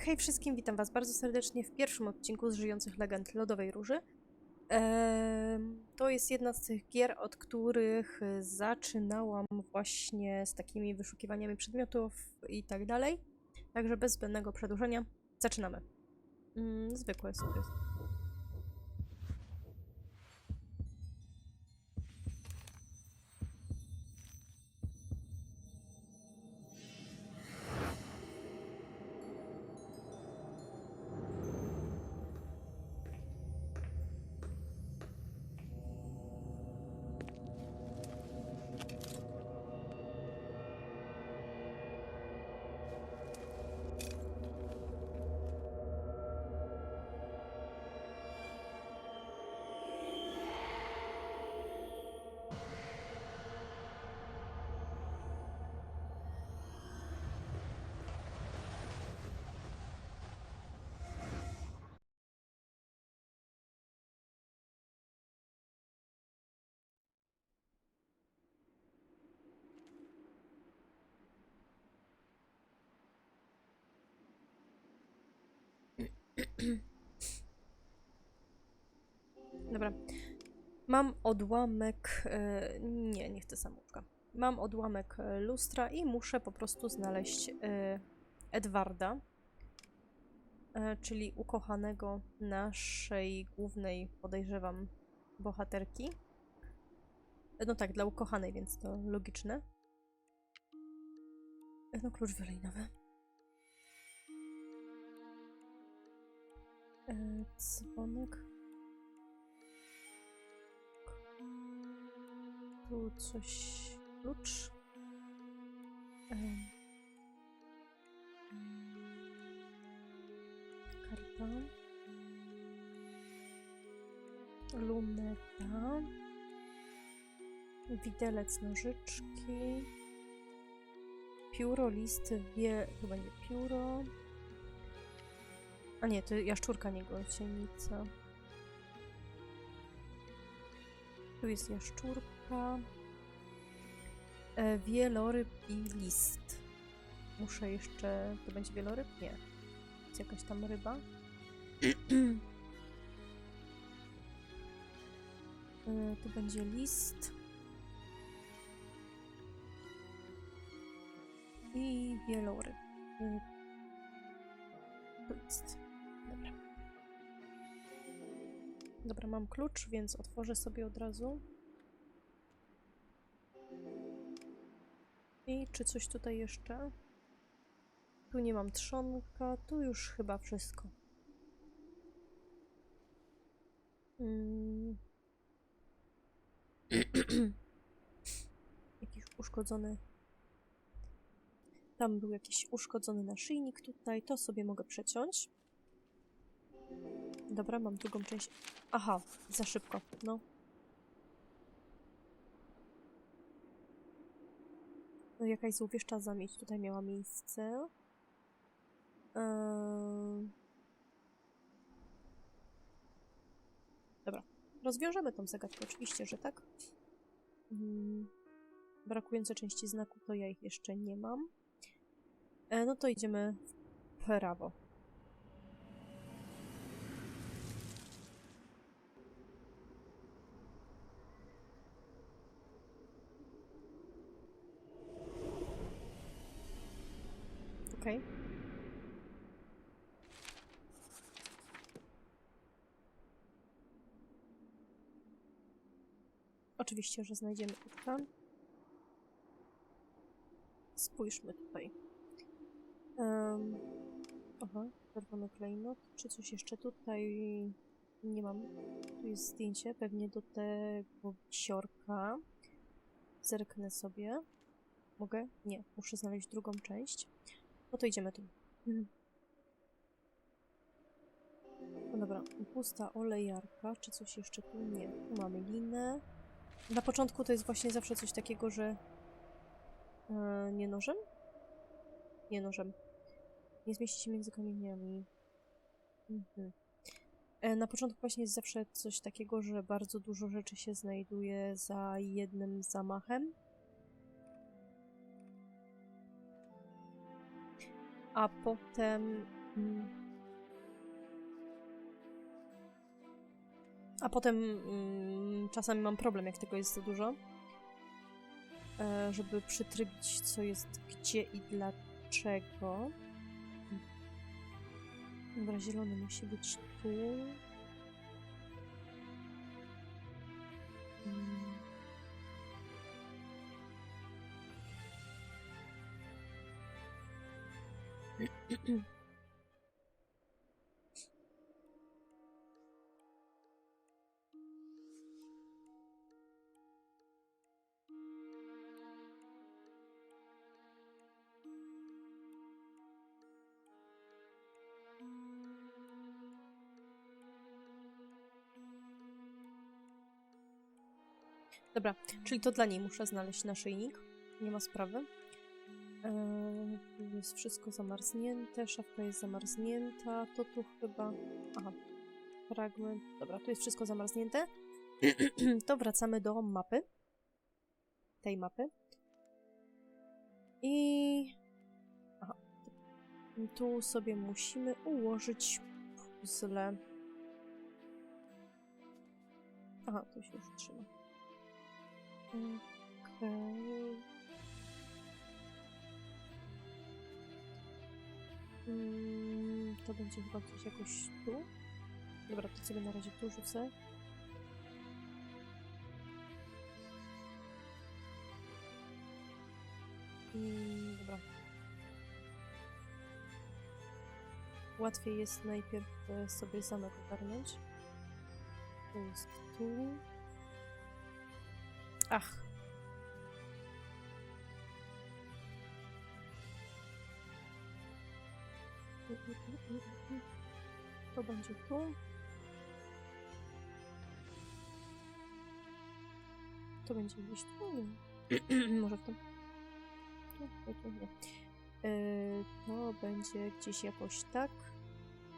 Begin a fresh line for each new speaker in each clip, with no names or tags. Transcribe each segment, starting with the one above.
Hej wszystkim, witam was bardzo serdecznie w pierwszym odcinku z Żyjących Legend Lodowej Róży. Em, to jest jedna z tych gier, od których zaczynałam właśnie z takimi wyszukiwaniami przedmiotów i tak dalej. Także bez zbędnego przedłużenia zaczynamy. Mm, zwykłe sobie. Dobra. Mam odłamek. E, nie, nie chcę samówka. Mam odłamek e, lustra i muszę po prostu znaleźć e, Edwarda, czyli ukochanego naszej głównej, podejrzewam, bohaterki. No tak, dla ukochanej, więc to logiczne. No, klucz wiolejnowy. Dzwonek. Tu coś. Klucz. Em. Karta. Luneta. Widelec nożyczki. Pióro, listy, wie... Chyba nie pióro. A nie, to jaszczurka, nie gąsienica. Tu jest jaszczurka. E, wieloryb i list. Muszę jeszcze... To będzie wieloryb? Nie. Jest jakaś tam ryba. e, tu będzie list. I wieloryb. E. Dobra. Dobra, mam klucz, więc otworzę sobie od razu. I czy coś tutaj jeszcze? Tu nie mam trzonka, tu już chyba wszystko. Mm. Jakiś uszkodzony. Tam był jakiś uszkodzony naszyjnik tutaj, to sobie mogę przeciąć. Dobra, mam drugą część. Aha, za szybko, no. No jakaś złowieszcza zamieć tutaj miała miejsce. Eee... Dobra, rozwiążemy tą zagadkę, oczywiście, że tak. Mm. Brakujące części znaku to ja ich jeszcze nie mam. E, no to idziemy w prawo. Okej. Oczywiście, że znajdziemy Utka. Spójrzmy tutaj. Um, aha, czerwony klejnot. Czy coś jeszcze tutaj nie mam? Tu jest zdjęcie, pewnie do tego wisiorka. Zerknę sobie. Mogę? Nie, muszę znaleźć drugą część. No to idziemy tu. Mhm. No dobra, pusta olejarka, czy coś jeszcze tu? Nie. Tu mamy linę. Na początku to jest właśnie zawsze coś takiego, że... E, nie nożem? Nie nożem. Nie zmieści się między kamieniami. Mhm. E, na początku właśnie jest zawsze coś takiego, że bardzo dużo rzeczy się znajduje za jednym zamachem. A potem A potem mm, czasami mam problem, jak tego jest za dużo, e, żeby przytrybić, co jest gdzie i dlaczego. Dobra, zielony musi być tu. Mm. Dobra, czyli to dla niej muszę znaleźć naszyjnik. Nie ma sprawy. Eee, jest wszystko zamarznięte, szafka jest zamarznięta, to tu chyba... Aha, fragment. Dobra, tu jest wszystko zamarznięte. to wracamy do mapy. Tej mapy. I... Aha. Tu sobie musimy ułożyć puzzle. Aha, to się już trzyma. Okej. Mm, to będzie chyba gdzieś jakoś tu. Dobra, to sobie na razie tu rzucę. Dobra. Łatwiej jest najpierw e, sobie zamek ogarnąć. To jest tu. Ach. To będzie tu. To będzie gdzieś tu. Nie. Może w tym. Tu, nie. Yy, to będzie gdzieś jakoś tak.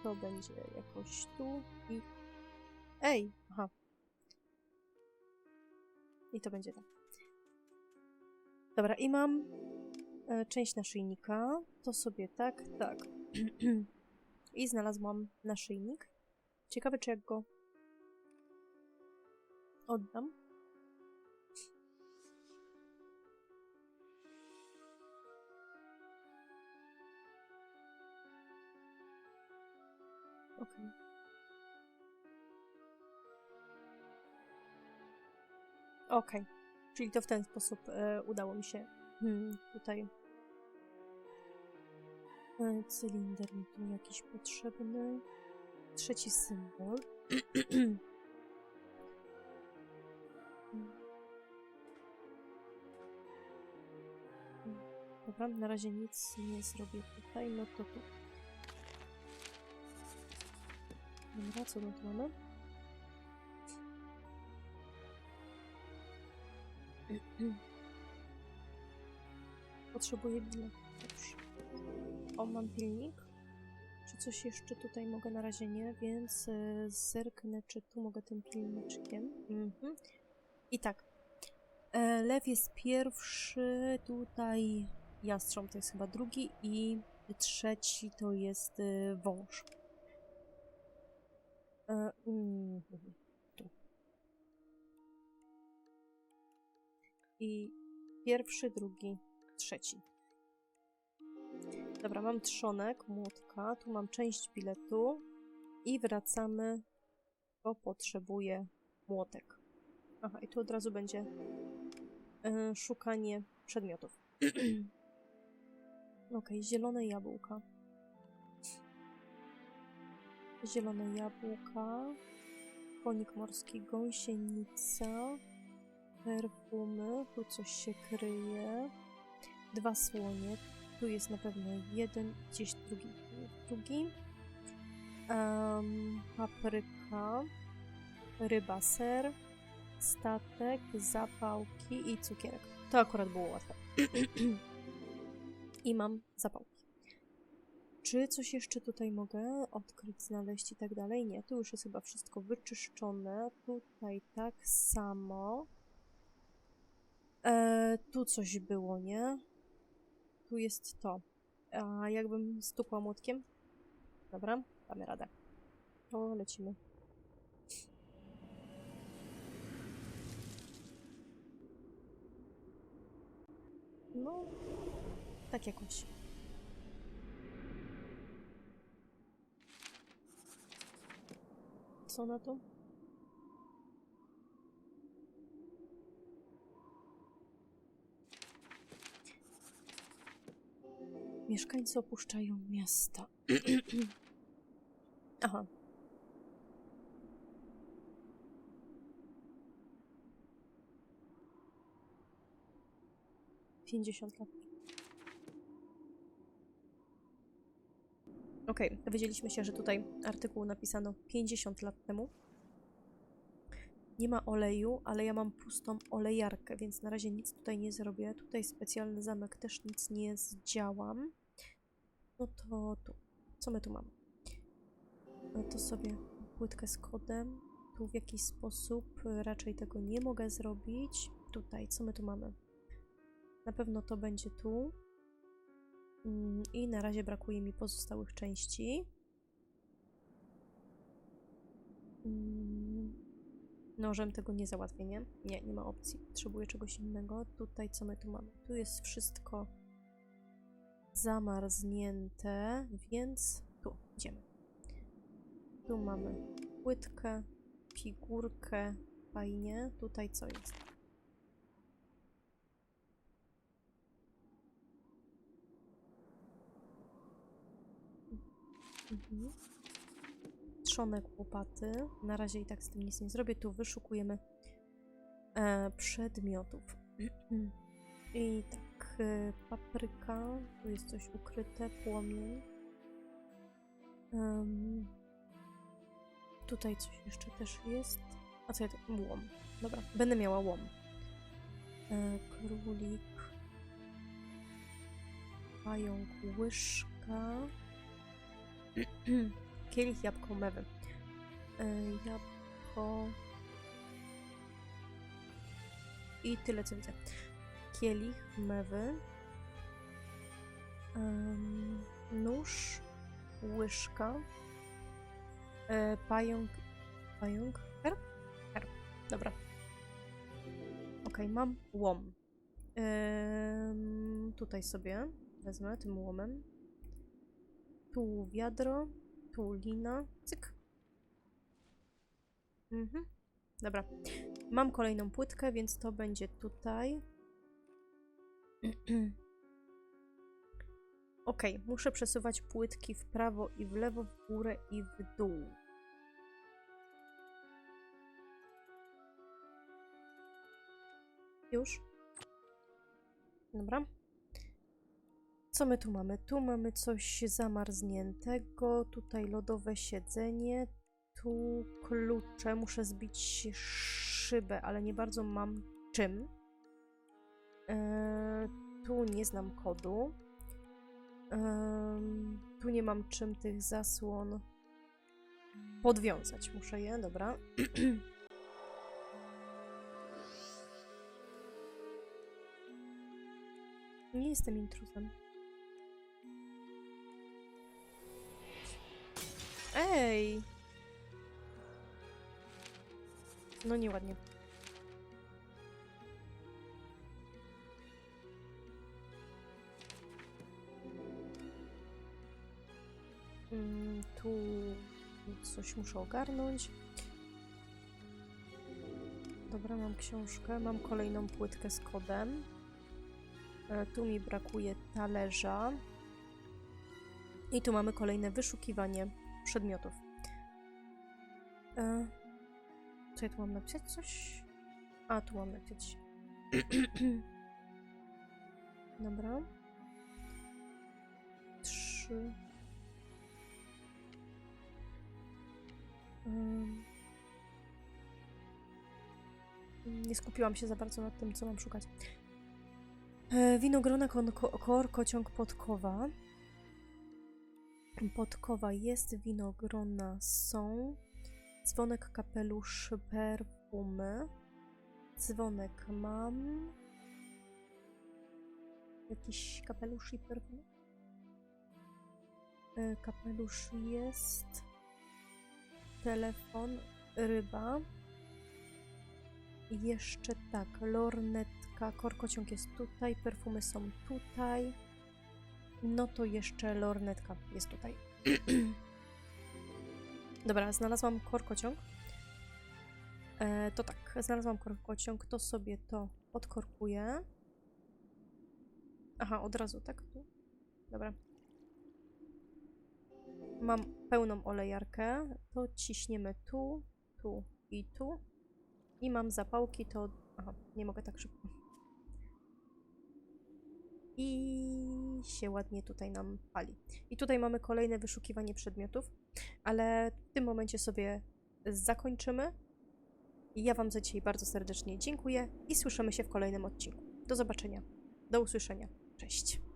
To będzie jakoś tu i... Ej! Aha. I to będzie tak. Dobra, i mam e, część naszyjnika. To sobie tak, tak. I znalazłam naszyjnik. Ciekawe, czy jak go oddam. Okej. Okej. Czyli to w ten sposób e, udało mi się hmm, tutaj e, cylinder mi tu jakiś potrzebny. Trzeci symbol. Dobra, na razie nic nie zrobię tutaj, no to tu. Dobra, co tu mamy? Potrzebuję bilet. O, mam pilnik. Czy coś jeszcze tutaj mogę? Na razie nie, więc e, zerknę, czy tu mogę tym pilniczkiem. Mhm. I tak. E, lew jest pierwszy, tutaj jastrząb to jest chyba drugi i trzeci to jest e, wąż. E, mm, I pierwszy, drugi, trzeci. Dobra, mam trzonek, młotka, tu mam część biletu i wracamy, bo potrzebuję młotek. Aha, i tu od razu będzie e, szukanie przedmiotów. ok, zielone jabłka. Zielone jabłka, konik morski, gąsienica, perfumy, tu coś się kryje, dwa słonie, tu jest na pewno jeden, gdzieś drugi, drugi, um, papryka, ryba, ser, statek, zapałki i cukierek. To akurat było łatwe. I mam zapałki. Czy coś jeszcze tutaj mogę odkryć, znaleźć i tak dalej? Nie, tu już jest chyba wszystko wyczyszczone. Tutaj tak samo. E, tu coś było, nie? Tu jest to. A jakbym stukła młotkiem? Dobra, damy radę. To lecimy. No, tak jakoś. Co na to? Mieszkańcy opuszczają miasta. Aha. Pięćdziesiąt lat. Okej, dowiedzieliśmy się, że tutaj artykuł napisano 50 lat temu. Nie ma oleju, ale ja mam pustą olejarkę, więc na razie nic tutaj nie zrobię. Tutaj specjalny zamek też nic nie zdziałam. No to tu. Co my tu mamy? To sobie płytkę z kodem. Tu w jakiś sposób y, raczej tego nie mogę zrobić. Tutaj, co my tu mamy? Na pewno to będzie tu. Mm, I na razie brakuje mi pozostałych części. Mm, Nożem tego nie załatwię, nie? Nie, nie ma opcji. Potrzebuję czegoś innego. Tutaj co my tu mamy? Tu jest wszystko zamarznięte, więc tu idziemy. Tu mamy płytkę, figurkę, fajnie. Tutaj co jest? Mhm. Trzonek łopaty. Na razie i tak z tym nic nie zrobię. Tu wyszukujemy e, przedmiotów. I tak, papryka. Tu jest coś ukryte, płomień. Em, tutaj coś jeszcze też jest. A co ja to? Łom. Dobra, będę miała łom. E, królik. Pająk, łyżka. Kielich, jabłko, mewy. E, jabłko. I tyle co widzę. Kielich, mewy. Nóż, łyżka. E, pająk. Pająk? Herb? Herb. Dobra. Okej, mam łom. Tutaj sobie wezmę tym łomem. Tu wiadro, tu lina. Cyk. Mhm. Dobra. Mam kolejną płytkę, więc to będzie tutaj. Ok, muszę przesuwać płytki w prawo i w lewo, w górę i w dół. Już? Dobra. Co my tu mamy? Tu mamy coś zamarzniętego, tutaj lodowe siedzenie, tu klucze. Muszę zbić szybę, ale nie bardzo mam czym. Eee, tu nie znam kodu. Em, tu nie mam czym tych zasłon podwiązać. Muszę je, dobra. Nie jestem intruzem. Ej! No nieładnie. Tu coś muszę ogarnąć. Dobra, mam książkę, mam kolejną płytkę z kodem. E, Tu mi brakuje talerza. I tu mamy kolejne wyszukiwanie przedmiotów. E, co ja tu mam napisać? Coś? A, tu mam napisać. Dobra. Trzy. Nie skupiłam się za bardzo nad tym, co mam szukać. E, winogrona, kor, kociąg, podkowa. Podkowa jest, winogrona są. Dzwonek, kapelusz, perfumy. Dzwonek mam. Jakiś kapelusz i perfumy? E, Kapelusz jest. Telefon, ryba. Jeszcze tak, lornetka, korkociąg jest tutaj, perfumy są tutaj. No to jeszcze lornetka jest tutaj. Dobra, znalazłam korkociąg. E, to tak, znalazłam korkociąg, to sobie to odkorkuję. Aha, od razu, tak? Tu? Dobra. Mam pełną olejarkę, to ciśniemy tu, tu i tu. I mam zapałki, to... Aha, nie mogę tak szybko. I się ładnie tutaj nam pali. I tutaj mamy kolejne wyszukiwanie przedmiotów, ale w tym momencie sobie zakończymy. Ja Wam za dzisiaj bardzo serdecznie dziękuję i słyszymy się w kolejnym odcinku. Do zobaczenia. Do usłyszenia. Cześć.